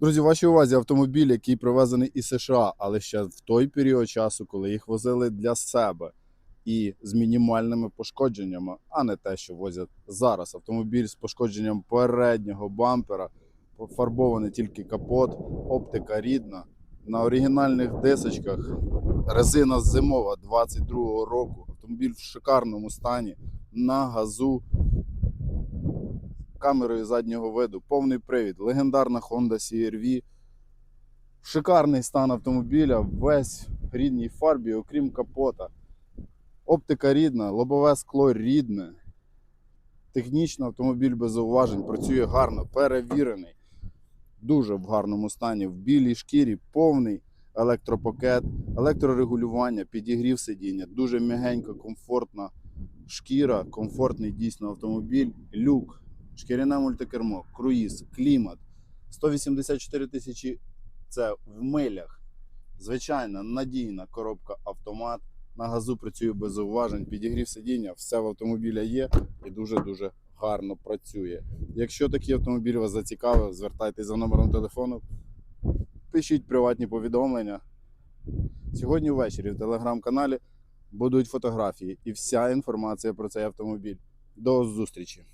Друзі, вашій увазі автомобіль, який привезений із США, але ще в той період часу, коли їх возили для себе і з мінімальними пошкодженнями, а не те, що возять зараз. Автомобіль з пошкодженням переднього бампера, пофарбований тільки капот, оптика рідна. На оригінальних дисочках резина зимова 22-го року. Автомобіль в шикарному стані на газу камерою заднього виду, повний привід, легендарна Honda CR-V. Шикарний стан автомобіля, весь в рідній фарбі, окрім капота. Оптика рідна, лобове скло рідне. Технічно автомобіль без зауважень, працює гарно, перевірений. Дуже в гарному стані, в білій шкірі, повний електропакет, електрорегулювання, підігрів сидіння, дуже м'ягенько, комфортна шкіра, комфортний дійсно автомобіль, люк, шкіряне мультикермо, круїз, клімат. 184 тисячі це в милях. Звичайна надійна коробка автомат. На газу працює без зауважень, підігрів сидіння, все в автомобіля є і дуже-дуже гарно працює. Якщо такий автомобіль вас зацікавив, звертайтеся за номером телефону, пишіть приватні повідомлення. Сьогодні ввечері в телеграм-каналі будуть фотографії і вся інформація про цей автомобіль. До зустрічі!